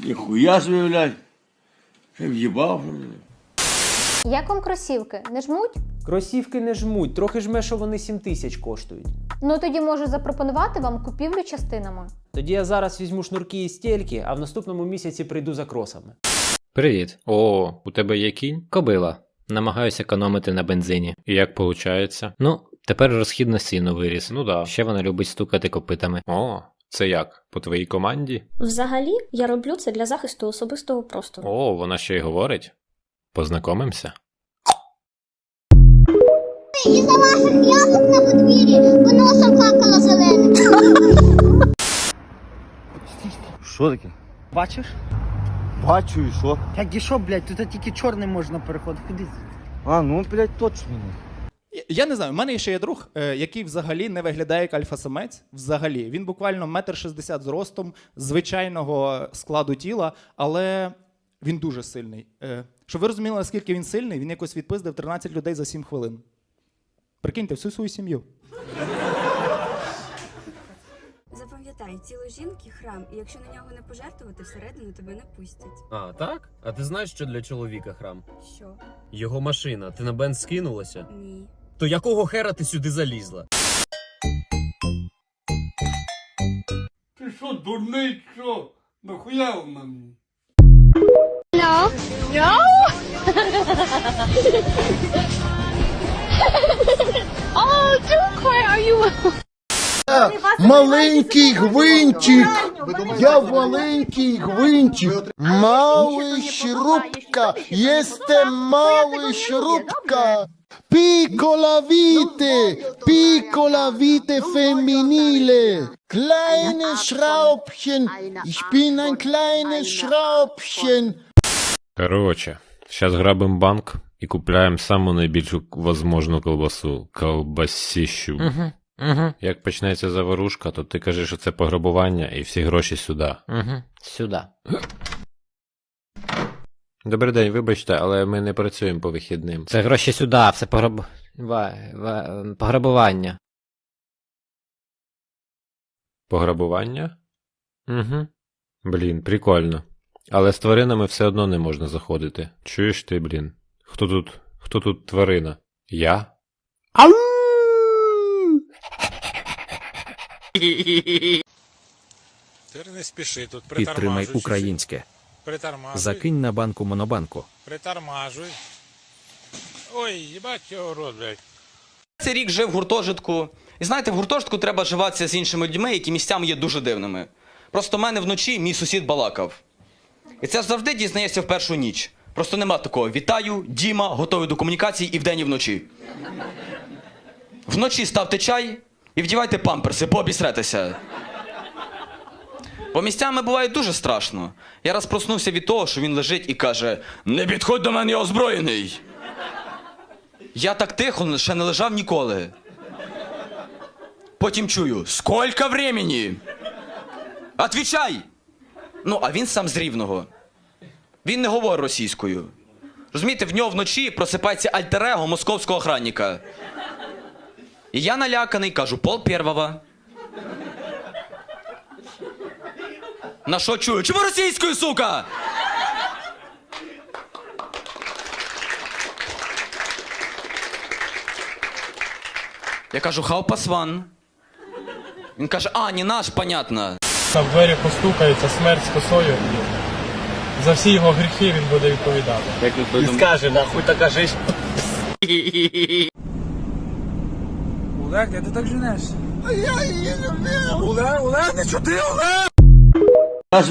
Ніхуя собі, блядь. Ще в'їбав. Як вам кросівки? Не жмуть? Кросівки не жмуть, трохи жме, що вони 7 тисяч коштують. Ну тоді можу запропонувати вам купівлю частинами. Тоді я зараз візьму шнурки і стільки, а в наступному місяці прийду за кросами. Привіт. О, у тебе є кінь? Кобила. Намагаюся економити на бензині. І як получається? Ну, тепер розхід на сіно виріс. Ну да. Ще вона любить стукати копитами. О, це як? По твоїй команді? Взагалі, я роблю це для захисту особистого простору. О, вона ще й говорить. Познайомимося? Із-за ваших яблук на подвір'ї виносом какало зеленим. Що таке? Бачиш? Бачу і що? Як і що, блядь, тут тільки чорним можна переходити. Куди? А, ну, блядь, точно. Я- не знаю, в мене ще є друг, е, який взагалі не виглядає як альфа-самець. Взагалі. Він буквально метр шістдесят зростом, звичайного складу тіла, але він дуже сильний. Е, Щоб ви розуміли, наскільки він сильний, він якось відпиздив 13 людей за 7 хвилин. Прикиньте, всю свою сім'ю. Запам'ятай, тіло жінки храм, і якщо на нього не пожертвувати, всередину тебе не пустять. А, так? А ти знаєш, що для чоловіка храм? Що? Його машина. Ти на бенз скинулася? Ні. То якого хера ти сюди залізла? Ти що, дурний, що? Нахуя вона мені? Маленький гвинтик! Я маленький гвинтик! Малий шрубка! Єсте малий шрубка! Piccola vite! Piccola vite femminile! Kleines Schraubchen! Ich bin ein kleines Schraubchen! Короче, зараз грабимо банк і купляємо саму найбільшу возможну колбасу. Колбасіщу. Угу. Угу. Як почнеться заворушка, то ти кажеш, що це пограбування і всі гроші сюди. Угу. Сюди. Добрий день, вибачте, але ми не працюємо по вихідним. Це гроші сюди, все пограб... ва- ва- пограбування. Пограбування? Угу. Блін, прикольно. Але з тваринами все одно не можна заходити. Чуєш ти, блін? Хто тут? Хто тут тварина? Я? Ау! Ти не спіши тут, Підтримай українське. Закинь на банку монобанку. Притормажуй. Ой, їбать його рот, блядь. Цей рік жив в гуртожитку. І знаєте, в гуртожитку треба живатися з іншими людьми, які місцями є дуже дивними. Просто в мене вночі мій сусід балакав. І це завжди дізнаєшся в першу ніч. Просто нема такого. Вітаю, Діма, готовий до комунікації і вдень, і вночі. Вночі ставте чай і вдівайте памперси, бо обісретеся. Бо місцями буває дуже страшно. Я раз проснувся від того, що він лежить і каже: Не підходь до мене, я озброєний. Я так тихо ще не лежав ніколи. Потім чую: Сколько времени? Отвічай! Ну, а він сам з рівного. Він не говорить російською. Розумієте, в нього вночі просипається альтер-его московського охранника. І я наляканий, кажу, пол первого. На що чую? Чому російською, сука? Я кажу, how pass one? Він каже, а, не наш, понятно. В двері постукається, смерть з косою. За всі його гріхи він буде відповідати. І скаже, нахуй така жизнь. Олег, де ти так женеш? Олег, Олег, не чути, Олег! нас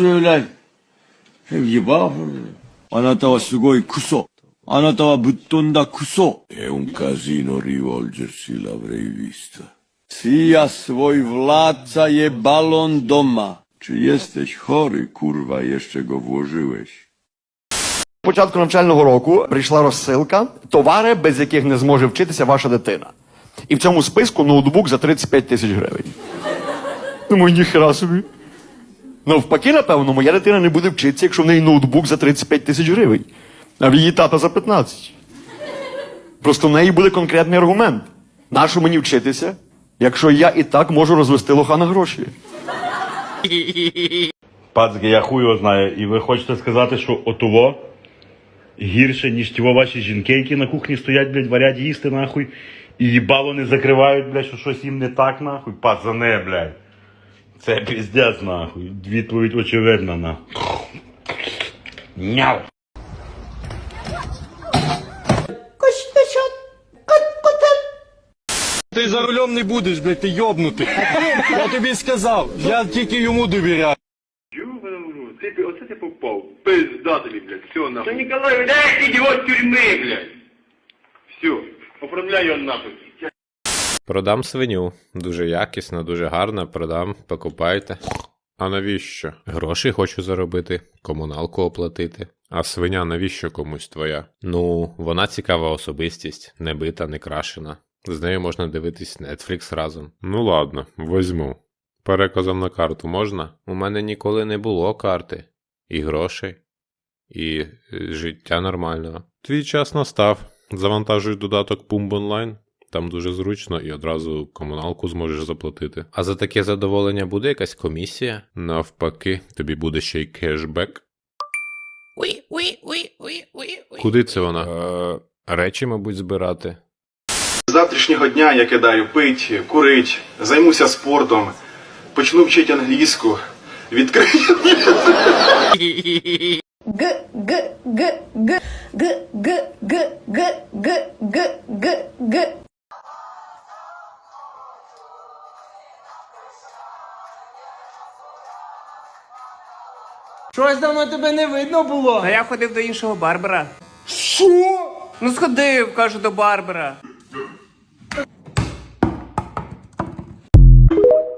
e jesteś chory, kurwa, jeszcze go włożyłeś? Початку навчального року прийшла розсилка товари, без яких не зможе вчитися ваша дитина. І в цьому списку ноутбук за 35 тисяч гривень. Думаю, ніхера собі. Навпаки, напевно, моя дитина не буде вчитися, якщо в неї ноутбук за 35 тисяч гривень, а в її тата за 15. Просто в неї буде конкретний аргумент. Нащо мені вчитися, Якщо я і так можу розвести лоха на гроші. Пацки, я хуй його знаю. І ви хочете сказати, що отово гірше, ніж ті ваші жінки, які на кухні стоять, блядь, варять їсти нахуй, і їбало не закривають, блядь, що щось їм не так, нахуй. Пацани, блядь. Це піздець, нахуй. Відповідь очевидна, нахуй. Няу. Ти за рулем не будеш, блядь, ти йобнутий. Я тобі сказав, я тільки йому довіряю. Оце ти попав. Пизда тобі, блядь. Все, нахуй. Та Ніколай, дай ідіот тюрми, блядь. Все, оформляй його нахуй. Продам свиню. Дуже якісно, дуже гарно, продам, покупайте. А навіщо? Гроші хочу заробити, комуналку оплатити. А свиня навіщо комусь твоя? Ну, вона цікава особистість, не бита, не крашена. З нею можна дивитись Netflix разом. Ну ладно, возьму. Переказом на карту можна? У мене ніколи не було карти. І грошей, і е, життя нормального. Твій час настав. Завантажуй додаток Pumb Online. Там дуже зручно і одразу комуналку зможеш заплатити. А за таке задоволення буде якась комісія? Навпаки, тобі буде ще й кешбек. Куди це вона? Е, речі, мабуть, збирати. З завтрашнього дня я кидаю пить, курить, займуся спортом, почну вчити англійську, відкрию. Г, г, г, г, г, г, г, г, г, г, г, г. Щось давно тебе не видно було. А я ходив до іншого барбера. Що? Ну сходив, кажу, до барбера.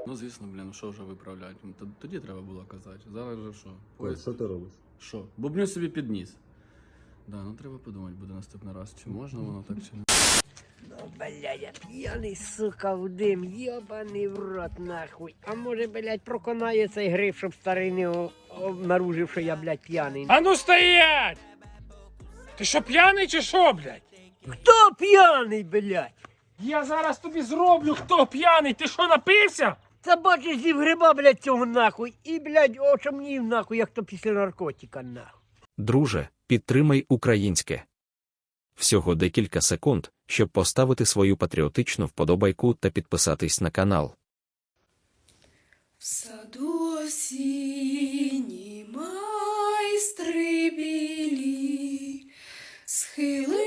Ну, звісно, блін, що вже виправляти? Ну, т- Тоді треба було казати. Зараз же що? Ось. Що ти робиш? Що? Бубню собі під ніс. Да, ну треба подумати буде наступний раз, чи можна воно так, чи не. Бля, я п'яний, сука, в дим, йобаний в рот, нахуй. А може, блядь, проконає цей гриф, щоб старий не обнаружив, що я, блядь, п'яний. А ну стоять! Ти що п'яний чи що, блядь? Хто п'яний, блядь? Я зараз тобі зроблю, хто п'яний, ти що напився? Це бачиш зів гриба, блядь, цього нахуй. І, блядь, очомнів нахуй, як то після наркотика, нахуй. Друже, підтримай українське. Всього декілька секунд, щоб поставити свою патріотичну вподобайку та підписатись на канал. В саду осінні майстри білі схилили